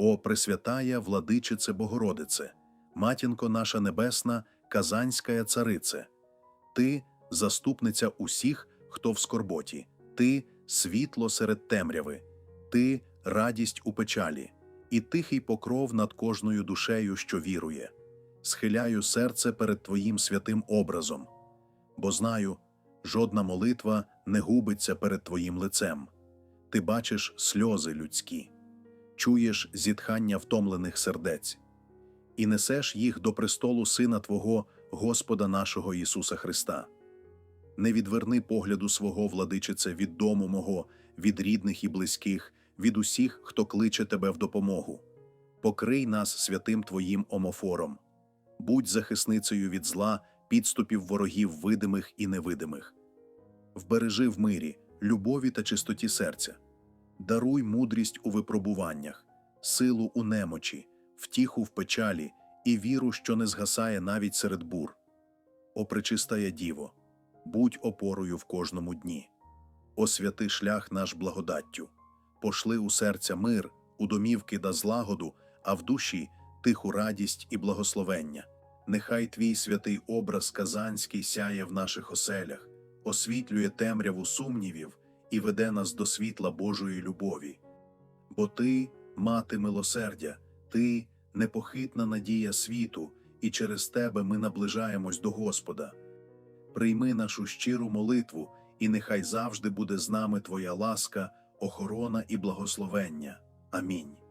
О Пресвятая Владичице Богородице, Матінко наша Небесна, Казанська Царице, Ти заступниця усіх, хто в скорботі, Ти світло серед темряви, Ти радість у печалі, і тихий покров над кожною душею, що вірує. Схиляю серце перед Твоїм святим образом, бо знаю, жодна молитва не губиться перед Твоїм лицем. Ти бачиш сльози людські, чуєш зітхання втомлених сердець і несеш їх до престолу Сина Твого, Господа нашого Ісуса Христа. Не відверни погляду свого, владичице, від дому мого, від рідних і близьких, від усіх, хто кличе тебе в допомогу. Покрий нас святим Твоїм омофором. Будь захисницею від зла, підступів ворогів видимих і невидимих. Вбережи в мирі, любові та чистоті серця. Даруй мудрість у випробуваннях, силу у немочі, втіху в печалі і віру, що не згасає навіть серед бур. О пречистая Діво, будь опорою в кожному дні. Освяти шлях наш благодаттю, пошли у серця мир, у домівки да злагоду, а в душі тиху радість і благословення. Нехай твій святий образ казанський сяє в наших оселях, освітлює темряву сумнівів і веде нас до світла Божої любові. Бо ти, мати милосердя, ти непохитна надія світу, і через тебе ми наближаємось до Господа. Прийми нашу щиру молитву, і нехай завжди буде з нами Твоя ласка, охорона і благословення. Амінь.